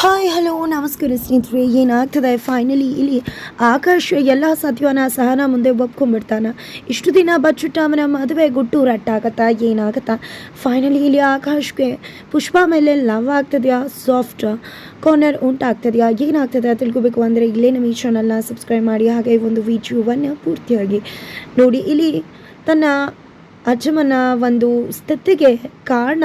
Hi hello ನಮಸ್ಕಾರ ಸ್ನೇಹಿತರೆ. ಏನಾಗ್ತದೆ? ಫೈನಲಿ ಇಲ್ಲಿ ಆಕಾಶ್ ಎಲ್ಲ ಸತ್ಯವನ್ನ ಸಹನ ಮುಂದೆ ಒಪ್ಕೊಂಡ್ಬಿಡ್ತಾನ. ಇಷ್ಟು ದಿನ ಬಚ್ಚಿಟ್ಟ ಅವನ ಮದುವೆ ಗುಟ್ಟು ರಟ್ಟಾಗತ್ತಾ? ಏನಾಗತ್ತಾ? ಫೈನಲಿ ಇಲ್ಲಿ ಆಕಾಶ್ಗೆ ಪುಷ್ಪ ಮೇಲೆ ಲವ್ ಆಗ್ತದೆಯಾ? ಸಾಫ್ಟ್ ಕಾರ್ನರ್ ಉಂಟಾಗ್ತದೆಯಾ? ಏನಾಗ್ತದೆ ತಿಳ್ಕೊಬೇಕು ಅಂದರೆ ಇಲ್ಲೇ ನಮ್ಮ ಈ ಚಾನಲ್ನ ಸಬ್ಸ್ಕ್ರೈಬ್ ಮಾಡಿ. ಹಾಗೆ ಒಂದು ವಿಡಿಯೋವನ್ನು ಪೂರ್ತಿಯಾಗಿ ನೋಡಿ. ಇಲ್ಲಿ ತನ್ನ ಅಜ್ಜಮ್ಮನ ಒಂದು ಸ್ಥಿತಿಗೆ ಕಾರಣ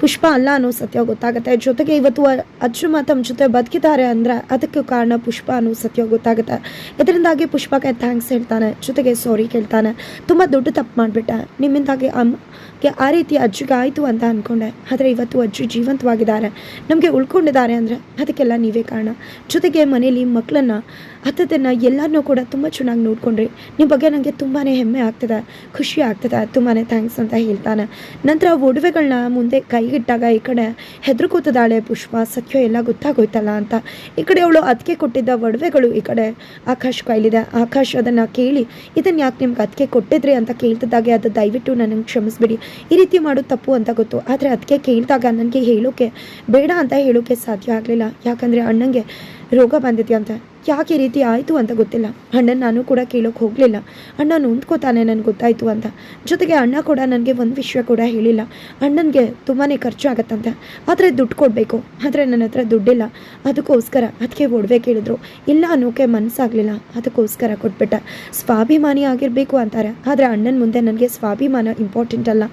ಪುಷ್ಪ ಅಲ್ಲ ಅನ್ನೋ ಸತ್ಯ ಗೊತ್ತಾಗುತ್ತೆ. ಜೊತೆಗೆ ಇವತ್ತು ಅಜ್ಜುಮ ತಮ್ಮ ಜೊತೆ ಬದುಕಿದ್ದಾರೆ ಅಂದ್ರೆ ಅದಕ್ಕೆ ಕಾರಣ ಪುಷ್ಪ ಅನ್ನೋ ಸತ್ಯ ಗೊತ್ತಾಗುತ್ತೆ. ಇದರಿಂದಾಗಿ ಪುಷ್ಪಕ್ಕೆ ಥ್ಯಾಂಕ್ಸ್ ಹೇಳ್ತಾನೆ. ಜೊತೆಗೆ ಸಾರಿ ಕೇಳ್ತಾನೆ. ತುಂಬ ದೊಡ್ಡ ತಪ್ಪು ಮಾಡಿಬಿಟ್ಟೆ. ನಿಮ್ಮಿಂದಾಗಿ ಅಮ್ಮಗೆ ಆ ರೀತಿ ಅಜ್ಜಿಗೆ ಆಯಿತು ಅಂತ ಅಂದ್ಕೊಂಡೆ ಆದರೆ ಇವತ್ತು ಅಜ್ಜಿ ಜೀವಂತವಾಗಿದ್ದಾರೆ. ನಮಗೆ ಉಳ್ಕೊಂಡಿದ್ದಾರೆ ಅಂದರೆ ಅದಕ್ಕೆಲ್ಲ ನೀವೇ ಕಾರಣ. ಜೊತೆಗೆ ಮನೇಲಿ ಮಕ್ಕಳನ್ನು ಹತ್ತದನ್ನು ಎಲ್ಲರನ್ನೂ ಕೂಡ ತುಂಬ ಚೆನ್ನಾಗಿ ನೋಡ್ಕೊಂಡ್ರಿ. ನಿಮ್ಮ ಬಗ್ಗೆ ನನಗೆ ತುಂಬಾ ಹೆಮ್ಮೆ ಆಗ್ತದೆ, ಖುಷಿ ಆಗ್ತದೆ ತುಂಬಾ ಥ್ಯಾಂಕ್ಸ್ ಅಂತ ಹೇಳ್ತಾನೆ. ನಂತರ ಒಡವೆಗಳನ್ನ ಮುಂದೆ ಕೈಗಿಟ್ಟಾಗ ಈ ಕಡೆ ಹೆದರ್ಕೋತದಾಳೆ ಪುಷ್ಪ, ಸತ್ಯ, ಎಲ್ಲ ಗೊತ್ತಾಗೋಯ್ತಲ್ಲ ಅಂತ. ಈ ಕಡೆ ಅವಳು ಅದಕ್ಕೆ ಕೊಟ್ಟಿದ್ದ ಒಡವೆಗಳು ಈ ಕಡೆ ಆಕಾಶ್ ಕೈಲಿದೆ. ಆಕಾಶ್ ಅದನ್ನು ಕೇಳಿ ಇದನ್ನು ಯಾಕೆ ನಿಮ್ಗೆ ಅದಕ್ಕೆ ಕೊಟ್ಟಿದ್ರಿ? ಅಂತ ಕೇಳ್ತಿದ್ದಾಗೆ ಅದು ದಯವಿಟ್ಟು ನನಗೆ ಕ್ಷಮಿಸ್ಬಿಡಿ. ಈ ರೀತಿ ಮಾಡೋದು ತಪ್ಪು ಅಂತ ಗೊತ್ತು. ಆದರೆ ಅದಕ್ಕೆ ಕೇಳಿದಾಗ ನನಗೆ ಹೇಳೋಕೆ ಬೇಡ ಅಂತ ಹೇಳೋಕೆ ಸಾಧ್ಯ ಆಗಲಿಲ್ಲ. ಯಾಕಂದರೆ ಅಣ್ಣಂಗೆ ರೋಗ ಬಂದಿದೆ ಅಂತ ಯಾಕೆ ಈ ರೀತಿ ಆಯಿತು ಅಂತ ಗೊತ್ತಿಲ್ಲ. ಅಣ್ಣನ ನಾನು ಕೂಡ ಕೇಳೋಕೆ ಹೋಗಲಿಲ್ಲ. ಅಣ್ಣ ನೊಂದ್ಕೋತಾನೆ ನನಗೆ ಗೊತ್ತಾಯಿತು ಅಂತ. ಜೊತೆಗೆ ಅಣ್ಣ ಕೂಡ ನನಗೆ ಒಂದು ವಿಷಯ ಕೂಡ ಹೇಳಿಲ್ಲ. ಅಣ್ಣನಿಗೆ ತುಂಬಾ ಖರ್ಚು ಆಗತ್ತಂತೆ. ಆದರೆ ದುಡ್ಡು ಕೊಡಬೇಕು. ಆದರೆ ನನ್ನ ಹತ್ರ ದುಡ್ಡಿಲ್ಲ. ಅದಕ್ಕೋಸ್ಕರ ಅದಕ್ಕೆ ಒಡವೆ ಕೇಳಿದ್ರು. ಇಲ್ಲ ಅನ್ನೋಕೆ ಮನಸ್ಸಾಗಲಿಲ್ಲ ಅದಕ್ಕೋಸ್ಕರ ಕೊಟ್ಬಿಟ್ಟ. ಸ್ವಾಭಿಮಾನಿ ಆಗಿರಬೇಕು ಅಂತಾರೆ. ಆದರೆ ಅಣ್ಣನ ಮುಂದೆ ನನಗೆ ಸ್ವಾಭಿಮಾನ ಇಂಪಾರ್ಟೆಂಟ್ ಅಲ್ಲ.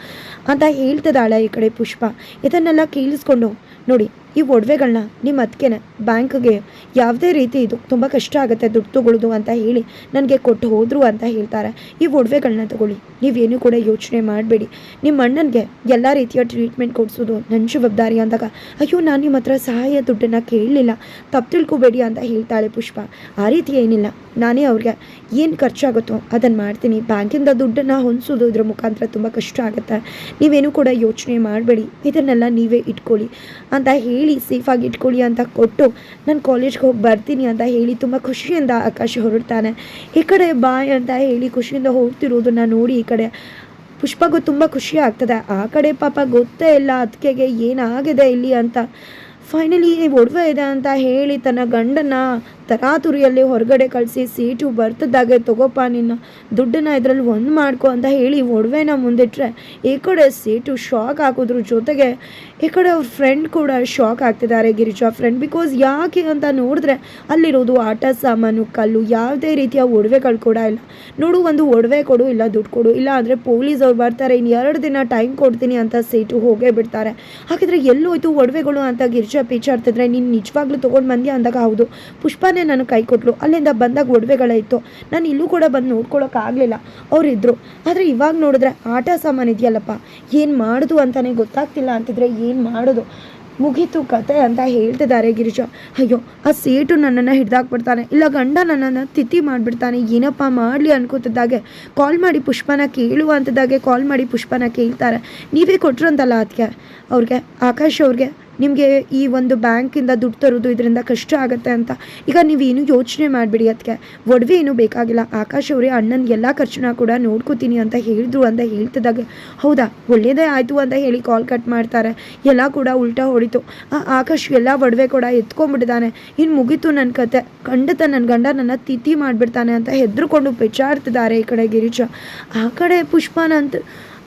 ಅಂತ ಹೇಳ್ತದಾಳೆ ಈ ಕಡೆ ಪುಷ್ಪ. ಇದನ್ನೆಲ್ಲ ಕೇಳಿಸ್ಕೊಂಡು, ನೋಡಿ, ಈ ಒಡವೆಗಳನ್ನ ನಿಮ್ಮ ಅದಕ್ಕೆ ಬ್ಯಾಂಕ್ಗೆ ಯಾವುದೇ ರೀತಿ ಇದು ಕಷ್ಟ ಆಗುತ್ತೆ ದುಡ್ಡು ತಗೊಳ್ಳೋದು ಅಂತ ಹೇಳಿ ನನಗೆ ಕೊಟ್ಟು ಹೋದರು ಅಂತ ಹೇಳ್ತಾರೆ. ಈ ಒಡವೆಗಳನ್ನ ತಗೊಳ್ಳಿ. ನೀವೇನು ಕೂಡ ಯೋಚನೆ ಮಾಡಬೇಡಿ. ನಿಮ್ಮ ಅಣ್ಣನಿಗೆ ಎಲ್ಲ ರೀತಿಯ ಟ್ರೀಟ್ಮೆಂಟ್ ಕೊಡಿಸೋದು ನನ್ನ ಜವಾಬ್ದಾರಿ ಅಂದಾಗ, ಅಯ್ಯೋ, ನಾನು ನಿಮ್ಮ ಹತ್ರ ಸಹಾಯ ದುಡ್ಡನ್ನು ಕೇಳಲಿಲ್ಲ. ತಪ್ಪು ತಿಳ್ಕೊಬೇಡಿ ಅಂತ ಹೇಳ್ತಾಳೆ ಪುಷ್ಪ. ಆ ರೀತಿ ಏನಿಲ್ಲ. ನಾನೇ ಅವ್ರಿಗೆ ಏನು ಖರ್ಚಾಗುತ್ತೋ ಅದನ್ನು ಮಾಡ್ತೀನಿ. ಬ್ಯಾಂಕಿಂದ ದುಡ್ಡನ್ನು ಹೊಂದಿಸೋದು ಇದ್ರ ಮುಖಾಂತರ ತುಂಬ ಕಷ್ಟ ಆಗುತ್ತೆ. ನೀವೇನು ಕೂಡ ಯೋಚನೆ ಮಾಡಬೇಡಿ. ಇದನ್ನೆಲ್ಲ ನೀವೇ ಇಟ್ಕೊಳ್ಳಿ ಅಂತ ಹೇಳಿ ಸೇಫಾಗಿ ಇಟ್ಕೊಳ್ಳಿ ಅಂತ ಕೊಟ್ಟು ನಾನು ಕಾಲೇಜ್ಗೆ ಹೋಗಿ ಬರ್ತೀನಿ ಅಂತ ಹೇಳಿ ತುಂಬ ಖುಷಿಯಿಂದ ಆಕಾಶ ಹೊರಡ್ತಾನೆ. ಈ ಕಡೆ ಬಾಯ್ ಅಂತ ಹೇಳಿ ಖುಷಿಯಿಂದ ಹೋಗ್ತಿರೋದನ್ನ ನೋಡಿ ಈ ಕಡೆ ಪುಷ್ಪಗೂ ತುಂಬ ಖುಷಿ ಆಗ್ತದೆ. ಆ ಕಡೆ ಪಾಪ ಗೊತ್ತೇ ಇಲ್ಲ ಅದಕ್ಕೆಗೆ ಏನಾಗಿದೆ ಇಲ್ಲಿ ಅಂತ. ಫೈನಲಿ ಒಡವೆ ಇದೆ ಅಂತ ಹೇಳಿ ತನ್ನ ಗಂಡನ ತರಾತುರಿಯಲ್ಲಿ ಹೊರಗಡೆ ಕಳಿಸಿ ಸೀಟು ಬರ್ತದಾಗೆ ತಗೋಪ, ನಿನ್ನ ದುಡ್ಡನ್ನ ಇದರಲ್ಲಿ ಒಂದು ಮಾಡ್ಕೊ ಅಂತ ಹೇಳಿ ಒಡವೆನ ಮುಂದಿಟ್ರೆ, ಈ ಕಡೆ ಸೀಟು ಶಾಕ್ ಹಾಕೋದ್ರ ಜೊತೆಗೆ ಈ ಕಡೆ ಅವ್ರ ಫ್ರೆಂಡ್ ಕೂಡ ಶಾಕ್ ಆಗ್ತಿದ್ದಾರೆ ಗಿರಿಜಾ ಫ್ರೆಂಡ್ ಬಿಕಾಸ್ ಯಾಕೆ ಅಂತ ನೋಡಿದ್ರೆ ಅಲ್ಲಿರೋದು ಆಟ ಸಾಮಾನು, ಕಲ್ಲು, ಯಾವುದೇ ರೀತಿಯ ಒಡವೆಗಳು ಕೂಡ ಇಲ್ಲ. ನೋಡು, ಒಂದು ಒಡವೆ ಕೊಡು, ಇಲ್ಲ ದುಡ್ಡು ಕೊಡು, ಇಲ್ಲ ಅಂದರೆ ಪೊಲೀಸ್ ಅವ್ರು ಬರ್ತಾರೆ ಇನ್ನು ಎರಡು ದಿನ ಟೈಮ್ ಕೊಡ್ತೀನಿ ಅಂತ ಸೀಟು ಹೋಗೇ ಬಿಡ್ತಾರೆ. ಹಾಗಿದ್ರೆ ಎಲ್ಲೋಯ್ತು ಒಡವೆಗಳು ಅಂತ ಗಿರಿಜಾ ಪೀಚಾಡ್ತಿದ್ರೆ, ನೀನು ನಿಜವಾಗ್ಲೂ ತೊಗೊಂಡು ಬಂದ್ಯಾ ಅಂದಾಗ ಹೌದು. ಪುಷ್ಪನೇ ನಾನು ಕೈ ಕೊಟ್ಟರು ಅಲ್ಲಿಂದ ಬಂದಾಗ ಒಡವೆಗಳೇ ಇತ್ತು ನಾನು ಇಲ್ಲೂ ಕೂಡ ಬಂದು ನೋಡ್ಕೊಳಕ್ಕಾಗಲಿಲ್ಲ ಅವರಿದ್ದರು ಆದರೆ ಇವಾಗ ನೋಡಿದ್ರೆ ಆಟ ಸಾಮಾನು ಇದೆಯಲ್ಲಪ್ಪ. ಏನು ಮಾಡೋದು ಅಂತಲೇ ಗೊತ್ತಾಗ್ತಿಲ್ಲ ಅಂತಿದ್ರೆ ಏನು ಮಾಡೋದು? ಮುಗೀತು ಕತೆ ಅಂತ ಹೇಳ್ತಿದ್ದಾರೆ ಗಿರಿಜ ಅಯ್ಯೋ, ಆ ಸೇಟು ನನ್ನನ್ನು ಹಿಡ್ದಾಕ್ಬಿಡ್ತಾನೆ. ಇಲ್ಲ, ಗಂಡ ನನ್ನನ್ನು ತಿಥಿ ಮಾಡಿಬಿಡ್ತಾನೆ. ಏನಪ್ಪ ಮಾಡಲಿ ಅನ್ಕೋತಿದ್ದಾಗೆ. ಕಾಲ್ ಮಾಡಿ ಪುಷ್ಪನ ಕೇಳು ಅಂತಿದ್ದಾಗೆ ಕಾಲ್ ಮಾಡಿ ಪುಷ್ಪನ ಕೇಳ್ತಾರೆ. ನೀವೇ ಕೊಟ್ರಂತಲ್ಲ ಅದಕ್ಕೆ ಅವ್ರಿಗೆ, ಆಕಾಶ್ ಅವ್ರಿಗೆ ನಿಮಗೆ ಈ ಒಂದು ಬ್ಯಾಂಕಿಂದ ದುಡ್ಡು ತರೋದು ಇದರಿಂದ ಕಷ್ಟ ಆಗುತ್ತೆ ಅಂತ. ಈಗ ನೀವೇನು ಯೋಚನೆ ಮಾಡಿಬಿಡಿ ಅದಕ್ಕೆ ಒಡವೆ ಏನೂ ಬೇಕಾಗಿಲ್ಲ. ಆಕಾಶ್ ಅವರೇ ಅಣ್ಣನ ಎಲ್ಲ ಖರ್ಚನ್ನ ಕೂಡ ನೋಡ್ಕೋತೀನಿ ಅಂತ ಹೇಳಿದ್ರು ಅಂತ ಹೇಳ್ತಿದ್ದಾಗ. ಹೌದಾ? ಒಳ್ಳೆಯದೇ ಆಯಿತು ಅಂತ ಹೇಳಿ ಕಾಲ್ ಕಟ್ ಮಾಡ್ತಾರೆ. ಎಲ್ಲ ಕೂಡ ಉಲ್ಟಾ ಹೊಡಿತು. ಆಕಾಶ್ ಎಲ್ಲ ಒಡವೆ ಕೂಡ ಎತ್ಕೊಂಡ್ಬಿಟ್ಟಿದ್ದಾನೆ ಇನ್ನು ಮುಗೀತು ನನ್ನ ಕತೆ. ಖಂಡಿತ ನನ್ನ ಗಂಡ ನನ್ನ ತಿಥಿ ಮಾಡಿಬಿಡ್ತಾನೆ ಅಂತ ಹೆದ್ರುಕೊಂಡು ಪೆಚ್ಚಾಡ್ತಿದ್ದಾರೆ ಈ ಕಡೆ ಗಿರೀಶ. ಆ ಕಡೆ ಪುಷ್ಪನಂತ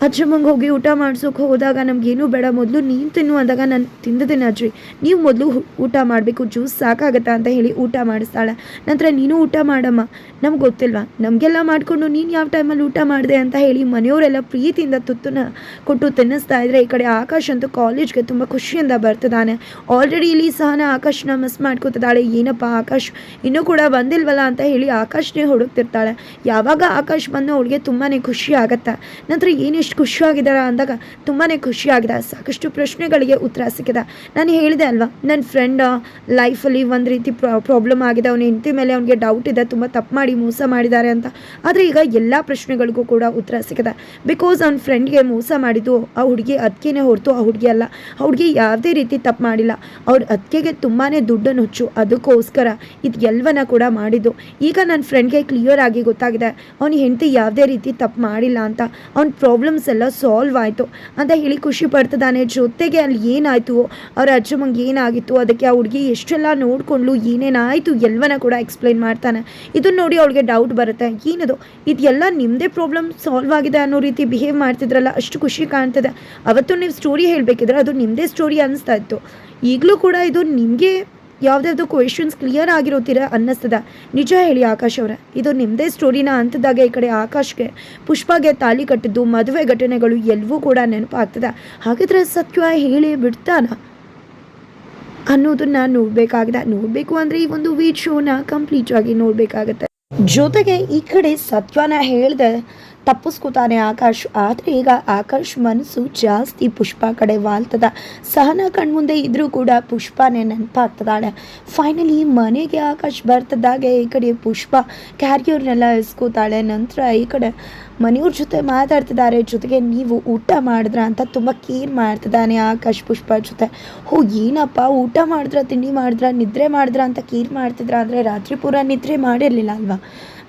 ಅಜ್ಜಮ್ಮಂಗೆ ಹೋಗಿ ಊಟ ಮಾಡ್ಸೋಕೆ ಹೋದಾಗ ನಮಗೇನು ಬೇಡ. ಮೊದಲು ನೀನು ತಿನ್ನು ಅಂದಾಗ ನಾನು ತಿಂದಿದ್ದೀನಿ ಅಜ್ಜಿ ನೀವು ಮೊದಲು ಊಟ ಮಾಡಬೇಕು. ಜ್ಯೂಸ್ ಸಾಕಾಗತ್ತಾ ಅಂತ ಹೇಳಿ ಊಟ ಮಾಡಿಸ್ತಾಳೆ. ನಂತರ ನೀನು ಊಟ ಮಾಡಮ್ಮ. ನಮ್ಗೆ ಗೊತ್ತಿಲ್ವಾ? ನಮಗೆಲ್ಲ ಮಾಡಿಕೊಂಡು ನೀನು ಯಾವ ಟೈಮಲ್ಲಿ ಊಟ ಮಾಡಿದೆ ಅಂತ ಹೇಳಿ ಮನೆಯವರೆಲ್ಲ ಪ್ರೀತಿಯಿಂದ ತುತ್ತನ್ನ ಕೊಟ್ಟು ತಿನ್ನಿಸ್ತಾ ಇದ್ರೆ ಈ ಕಡೆ ಆಕಾಶ್ ಅಂತೂ ಕಾಲೇಜ್ಗೆ ತುಂಬ ಖುಷಿಯಿಂದ ಬರ್ತದಾನೆ. ಆಲ್ರೆಡಿ ಇಲ್ಲಿ ಸಹನ ಆಕಾಶ್ನ ಮಿಸ್ ಮಾಡ್ಕೋತಿದ್ದಾಳೆ. ಏನಪ್ಪ ಆಕಾಶ್? ಇನ್ನೂ ಕೂಡ ಬಂದಿಲ್ವಲ್ಲ ಅಂತ ಹೇಳಿ ಆಕಾಶ್ನೇ ಹುಡುಕ್ತಿರ್ತಾಳೆ. ಯಾವಾಗ ಆಕಾಶ್ ಬಂದು ಅವಳಿಗೆ ತುಂಬಾ ಖುಷಿ ಆಗತ್ತೆ. ನಂತರ ಏನೆಷ್ಟು ಖುಷಿಯಾಗಿದ್ದಾರೆ ಅಂದಾಗ ತುಂಬಾ ಖುಷಿಯಾಗಿದೆ. ಸಾಕಷ್ಟು ಪ್ರಶ್ನೆಗಳಿಗೆ ಉತ್ತರ ಸಿಕ್ಕಿದೆ. ನಾನು ಹೇಳಿದೆ ಅಲ್ವಾ, ನನ್ನ ಫ್ರೆಂಡ್ ಲೈಫಲ್ಲಿ ಒಂದು ರೀತಿ ಪ್ರಾಬ್ಲಮ್ ಆಗಿದೆ. ಅವನ ಹೆಂಡತಿ ಮೇಲೆ ಅವನಿಗೆ ಡೌಟ್ ಇದೆ. ತುಂಬ ತಪ್ಪು ಮಾಡಿ ಮೋಸ ಮಾಡಿದ್ದಾರೆ ಅಂತ. ಆದರೆ ಈಗ ಎಲ್ಲ ಪ್ರಶ್ನೆಗಳಿಗೂ ಕೂಡ ಉತ್ತರ ಸಿಕ್ಕಿದೆ. ಬಿಕಾಸ್ ಅವ್ನ ಫ್ರೆಂಡ್ಗೆ ಮೋಸ ಮಾಡಿದ್ದು, ಆ ಹುಡುಗಿ ಅದಕ್ಕೇನೆ ಹೊರತು, ಆ ಹುಡುಗಿ ಅಲ್ಲ. ಆ ಹುಡುಗಿ ಯಾವುದೇ ರೀತಿ ತಪ್ಪು ಮಾಡಿಲ್ಲ. ಅವ್ರ ಅದಕ್ಕೆಗೆ ತುಂಬಾ ದುಡ್ಡನ್ನು ಹುಚ್ಚು. ಅದಕ್ಕೋಸ್ಕರ ಇದು ಎಲ್ಲವನ್ನ ಕೂಡ ಮಾಡಿದ್ದು. ಈಗ ನನ್ನ ಫ್ರೆಂಡ್ಗೆ ಕ್ಲಿಯರ್ ಆಗಿ ಗೊತ್ತಾಗಿದೆ. ಅವನ ಹೆಂಡತಿ ಯಾವುದೇ ರೀತಿ ತಪ್ಪು ಮಾಡಿಲ್ಲ ಅಂತ. ಅವ್ನ ಪ್ರಾಬ್ಲಮ್ ಪ್ರಾಬ್ಲಮ್ಸ್ ಎಲ್ಲ ಸಾಲ್ವ್ ಆಯಿತು. ಅಂತ ಹೇಳಿ ಖುಷಿ ಪಡ್ತಿದ್ದಾನೆ. ಜೊತೆಗೆ ಅಲ್ಲಿ ಏನಾಯಿತು? ಅವ್ರ ಅಜ್ಜಮ್ಮಂಗೆ ಏನಾಗಿತ್ತು? ಅದಕ್ಕೆ ಆ ಹುಡುಗಿ ಎಷ್ಟೆಲ್ಲ ನೋಡಿಕೊಂಡ್ಲು? ಏನೇನಾಯಿತು? ಎಲ್ಲವನ್ನ ಕೂಡ ಎಕ್ಸ್ಪ್ಲೈನ್ ಮಾಡ್ತಾನೆ. ಇದನ್ನ ನೋಡಿ ಅವಳಿಗೆ ಡೌಟ್ ಬರುತ್ತೆ. ಏನದು? ಇದೆಲ್ಲ ನಿಮ್ಮದೇ ಪ್ರಾಬ್ಲಮ್ ಸಾಲ್ವ್ ಆಗಿದೆ ಅನ್ನೋ ರೀತಿ ಬಿಹೇವ್ ಮಾಡ್ತಿದ್ರಲ್ಲ? ಅಷ್ಟು ಖುಷಿ ಕಾಣ್ತದೆ. ಅವತ್ತು ನೀವು ಸ್ಟೋರಿ ಹೇಳಬೇಕಿದ್ರೆ ಅದು ನಿಮ್ಮದೇ ಸ್ಟೋರಿ ಅನಿಸ್ತಾ ಇತ್ತು. ಈಗಲೂ ಕೂಡ ಇದು ನಿಮಗೆ ಯಾವುದಾದ್ರು ಕ್ವೆಶನ್ಸ್ ಕ್ಲಿಯರ್ ಆಗಿರೋತೀರ ಅನ್ನಿಸ್ತದ. ನಿಜ ಹೇಳಿ ಆಕಾಶ್ ಅವರ, ಇದು ನಿಮ್ಮದೇ ಸ್ಟೋರಿನ ಅಂತದಾಗ ಈ ಕಡೆ ಆಕಾಶ್ಗೆ ಪುಷ್ಪಾಗೆ ತಾಳಿ ಕಟ್ಟಿದ್ದು, ಮದುವೆ ಘಟನೆಗಳು ಎಲ್ಲವೂ ಕೂಡ ನೆನಪಾಗ್ತದೆ. ಹಾಗಿದ್ರೆ ಸತ್ಯ ಹೇಳಿ ಬಿಡ್ತಾನ? ಅನ್ನೋದನ್ನ ನೋಡಬೇಕಾಗಿದೆ. ನೋಡಬೇಕು ಅಂದರೆ ಈ ಒಂದು ವೀಡ್ ಶೋನ ಕಂಪ್ಲೀಟ್ ಆಗಿ ನೋಡಬೇಕಾಗತ್ತೆ. ಜೊತೆಗೆ ಈ ಕಡೆ ಸತ್ವನ ಹೇಳ್ದೆ ತಪ್ಪಿಸ್ಕೊತಾನೆ ಆಕಾಶ್, ಆದರೆ ಈಗ ಆಕಾಶ್ ಮನಸ್ಸು ಜಾಸ್ತಿ ಪುಷ್ಪ ಕಡೆ ವಾಲ್ತದ. ಸಹನ ಕಣ್ಮುಂದೆ ಇದ್ರೂ ಕೂಡ ಪುಷ್ಪನೇ ನೆನಪಾಗ್ತದಾಳೆ. ಫೈನಲಿ ಮನೆಗೆ ಆಕಾಶ್ ಬರ್ತದಾಗೆ ಈ ಕಡೆ ಪುಷ್ಪ ಕ್ಯಾರಿಯರ್ನೆಲ್ಲ ಇಸ್ಕೋತಾಳೆ ನಂತರ ಈ ಕಡೆ ಮನೆಯವ್ರ ಜೊತೆ ಮಾತಾಡ್ತಿದ್ದಾರೆ. ಜೊತೆಗೆ ನೀವು ಊಟ ಮಾಡಿದ್ರ ಅಂತ ತುಂಬ ಕೇರ್ ಮಾಡ್ತಿದ್ದಾನೆ ಆಕಾಶ್ ಪುಷ್ಪ ಜೊತೆ. ಹೋ, ಏನಪ್ಪ, ಊಟ ಮಾಡಿದ್ರ, ತಿಂಡಿ ಮಾಡಿದ್ರ, ನಿದ್ರೆ ಮಾಡಿದ್ರ ಅಂತ ಕೇರ್ ಮಾಡ್ತಿದ್ರ? ಅಂದರೆ ರಾತ್ರಿ ಪೂರ ನಿದ್ರೆ ಮಾಡಿರಲಿಲ್ಲ ಅಲ್ವಾ?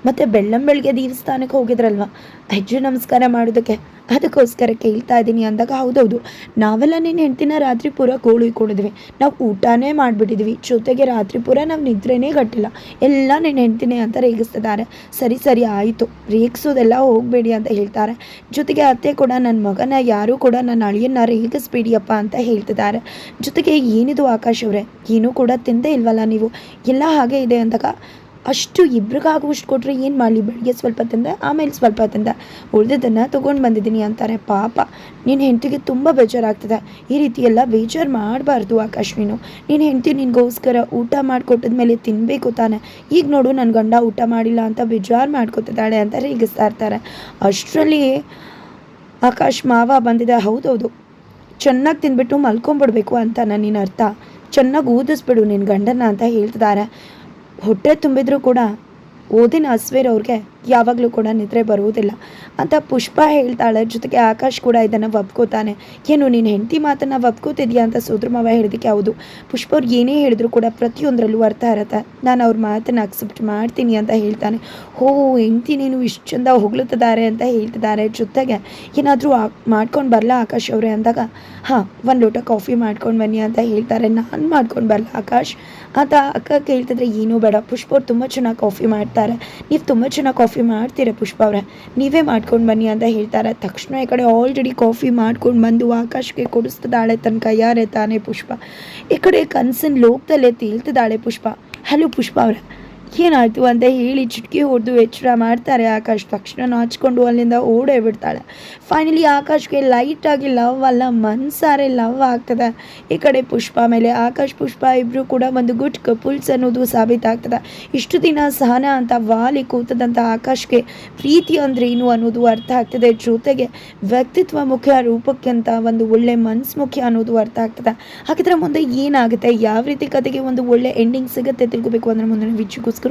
ಮತ್ತು ಬೆಳ್ಳಂ ಬೆಳಗ್ಗೆ ದೇವಸ್ಥಾನಕ್ಕೆ ಹೋಗಿದ್ರಲ್ವ? ಹೆಜ್ಜೆ ನಮಸ್ಕಾರ ಮಾಡೋದಕ್ಕೆ. ಅದಕ್ಕೋಸ್ಕರ ಕೇಳ್ತಾ ಇದ್ದೀನಿ ಅಂದಾಗ ಹೌದೌದು. ನಾವೆಲ್ಲ ನಿನ್ನ ಹೆಂಡ್ತಿನ ರಾತ್ರಿ ಪೂರ ಕೋಳು ಕೋಳಿದ್ವಿ ನಾವು ಊಟನೇ ಮಾಡಿಬಿಟ್ಟಿದ್ವಿ. ಜೊತೆಗೆ ರಾತ್ರಿ ಪೂರ ನಾವು ನಿದ್ರೆನೇ ಕಟ್ಟಿಲ್ಲ ಎಲ್ಲ ನಿನ್ನ ಹೆಂಡ್ತಿನೇ ಅಂತ ರೇಗಿಸ್ತಿದ್ದಾರೆ. ಸರಿ ಸರಿ, ಆಯಿತು. ರೇಗಿಸೋದೆಲ್ಲ ಹೋಗಬೇಡಿ ಅಂತ ಹೇಳ್ತಾರೆ. ಜೊತೆಗೆ ಅತ್ತೆ ಕೂಡ ನನ್ನ ಮಗನ, ಯಾರೂ ಕೂಡ ನನ್ನ ಅಳಿಯನ್ನ ರೇಗಿಸ್ಬೇಡಿಯಪ್ಪ ಅಂತ ಹೇಳ್ತಿದ್ದಾರೆ. ಜೊತೆಗೆ ಏನಿದು ಆಕಾಶ್ ಅವರೇ? ಏನೂ ಕೂಡ ತಿಂದೇ ಇಲ್ವಲ್ಲ ನೀವು? ಎಲ್ಲ ಹಾಗೆ ಇದೆ ಅಂದಾಗ ಅಷ್ಟು ಇಬ್ರಿಗಾಗುವಷ್ಟು ಕೊಟ್ಟರೆ ಏನು ಮಾಡಲಿ? ಬೆಳಗ್ಗೆ ಸ್ವಲ್ಪ ತಂದೆ, ಆಮೇಲೆ ಸ್ವಲ್ಪ ತಂದೆ. ಉಳಿದಿದ್ದನ್ನು ತೊಗೊಂಡು ಬಂದಿದ್ದೀನಿ ಅಂತಾರೆ. ಪಾಪ ನಿನ್ನ ಹೆಂಡತಿಗೆ ತುಂಬ ಬೇಜಾರಾಗ್ತದೆ. ಈ ರೀತಿ ಎಲ್ಲ ಬೇಜಾರು ಮಾಡಬಾರ್ದು ಆಕಾಶ್ವಿನು ನಿನ್ನ ಹೆಂಡತಿ ನಿನಗೋಸ್ಕರ ಊಟ ಮಾಡಿಕೊಟ್ಟಿದ್ಮೇಲೆ ತಿನ್ನಬೇಕು ತಾನೆ. ಈಗ ನೋಡು ನನ್ನ ಗಂಡ ಊಟ ಮಾಡಿಲ್ಲ ಅಂತ ಬೇಜಾರು ಮಾಡ್ಕೊತಿದ್ದಾಳೆ ಅಂತ ರೇಗಿಸ್ತಾ ಇರ್ತಾರೆ. ಅಷ್ಟರಲ್ಲಿ ಆಕಾಶ್ ಮಾವ ಬಂದಿದೆ. ಹೌದೌದು. ಚೆನ್ನಾಗಿ ತಿಂದ್ಬಿಟ್ಟು ಮಲ್ಕೊಂಬಿಡ್ಬೇಕು ಅಂತ ನಿನ್ನ ಅರ್ಥ. ಚೆನ್ನಾಗಿ ಊದಿಸ್ಬಿಡು ನಿನ್ನ ಗಂಡನ ಅಂತ ಹೇಳ್ತಿದ್ದಾರೆ. ಹೊಟ್ಟೆ ತುಂಬಿದ್ರು ಕೂಡ ಓದಿನ ಹಸ್ವೇರವ್ರಿಗೆ ಯಾವಾಗಲೂ ಕೂಡ ನಿದ್ರೆ ಬರುವುದಿಲ್ಲ. ಅಂತ ಪುಷ್ಪ ಹೇಳ್ತಾಳೆ, ಜೊತೆಗೆ ಆಕಾಶ್ ಕೂಡ ಇದನ್ನು ಒಪ್ಕೋತಾನೆ. ಏನು, ನೀನು ಹೆಂಡತಿ ಮಾತನ್ನು ಒಪ್ಕೋತಿದ್ಯಾ ಅಂತ ಸೋದ್ರ ಮಾವ ಹೇಳಿದಕ್ಕೆ ಹೌದು. ಪುಷ್ಪ ಅವ್ರು ಏನೇ ಹೇಳಿದ್ರು ಕೂಡ ಪ್ರತಿಯೊಂದರಲ್ಲೂ ಅರ್ಥ ಇರತ್ತೆ. ನಾನು ಅವ್ರ ಮಾತನ್ನು ಅಕ್ಸೆಪ್ಟ್ ಮಾಡ್ತೀನಿ ಅಂತ ಹೇಳ್ತಾನೆ. ಹೋ, ಹೆಂಡತಿ ನೀನು ಇಷ್ಟು ಚಂದ ಹೊಗಳುತ್ತಿದ್ದಾರೆ ಅಂತ ಹೇಳ್ತಿದ್ದಾರೆ ಜೊತೆಗೆ ಏನಾದರೂ ಮಾಡ್ಕೊಂಡು ಬರಲ್ಲ ಆಕಾಶ್ ಅವರೇ ಅಂದಾಗ, ಹಾಂ, ಒಂದು ಲೋಟ ಕಾಫಿ ಮಾಡ್ಕೊಂಡು ಬನ್ನಿ ಅಂತ ಹೇಳ್ತಾರೆ. ನಾನು ಮಾಡ್ಕೊಂಡು ಬರಲ್ಲ ಆಕಾಶ್? ಅಂತ ಅಕ್ಕ ಕೇಳ್ತಿದ್ರೆ, ಏನೂ ಬೇಡ. ಪುಷ್ಪ ಅವ್ರು ತುಂಬ ಚೆನ್ನಾಗಿ ಕಾಫಿ ಮಾಡ್ತಾರೆ. ನೀವು ತುಂಬ ಚೆನ್ನಾಗಿ ಕಾಫಿ ಮಾಡ್ತೀರ ಪುಷ್ಪ ಅವರ? ನೀವೇ ಮಾಡ್ಕೊಂಡು ಬನ್ನಿ ಅಂತ ಹೇಳ್ತಾರೆ. ತಕ್ಷಣ ಈ ಕಡೆ ಆಲ್ರೆಡಿ ಕಾಫಿ ಮಾಡ್ಕೊಂಡು ಬಂದು ಆಕಾಶಕ್ಕೆ ಕೊಡಿಸ್ತಿದ್ದಾಳೆ ತನ್ನ ಕೈಯಾರೆ ತಾನೇ ಪುಷ್ಪ. ಈ ಕಡೆ ಕನಸಿನ ಲೋಕದಲ್ಲೇ ತೇಲ್ತಿದ್ದಾಳೆ ಪುಷ್ಪ. ಹಲೋ ಪುಷ್ಪ ಅವರೇ. ಏನಾಯಿತು ಅಂತ ಹೇಳಿ ಚಿಟ್ಕಿ ಹೊಡೆದು ಎಚ್ಚರ ಮಾಡ್ತಾರೆ ಆಕಾಶ್. ತಕ್ಷಣ ನಾಚ್ಕೊಂಡು ಅಲ್ಲಿಂದ ಓಡೇ ಬಿಡ್ತಾಳೆ. ಫೈನಲಿ ಆಕಾಶ್ಗೆ ಲೈಟಾಗಿ ಲವ್ ಅಲ್ಲ, ಮನ್ಸಾರೆ ಲವ್ ಆಗ್ತದೆ. ಈ ಕಡೆ ಪುಷ್ಪ ಮೇಲೆ ಆಕಾಶ್, ಪುಷ್ಪ ಇಬ್ಬರು ಕೂಡ ಒಂದು ಗುಡ್ ಕಪುಲ್ಸ್ ಅನ್ನೋದು ಸಾಬೀತಾಗ್ತದೆ. ಇಷ್ಟು ದಿನ ಸಹನ ಅಂತ ವಾಲಿ ಕೂತದಂಥ ಆಕಾಶ್ಗೆ ಪ್ರೀತಿ ಅಂದ್ರೆ ಏನು ಅನ್ನೋದು ಅರ್ಥ ಆಗ್ತದೆ. ಜೊತೆಗೆ ವ್ಯಕ್ತಿತ್ವ ಮುಖ್ಯ ರೂಪಕ್ಕಿಂತ ಒಂದು ಒಳ್ಳೆ ಮನ್ಸ್ ಮುಖ್ಯ ಅನ್ನೋದು ಅರ್ಥ ಆಗ್ತದೆ. ಹಾಗಿದ್ರೆ ಮುಂದೆ ಏನಾಗುತ್ತೆ? ಯಾವ ರೀತಿ ಕತೆಗೆ ಒಂದು ಒಳ್ಳೆ ಎಂಡಿಂಗ್ ಸಿಗುತ್ತೆ ತಿಳ್ಕೊಬೇಕು ಅಂದ್ರೆ ಮುಂದಿನ ವಿಚಾರಕ್ಕೋಸ್ಕರ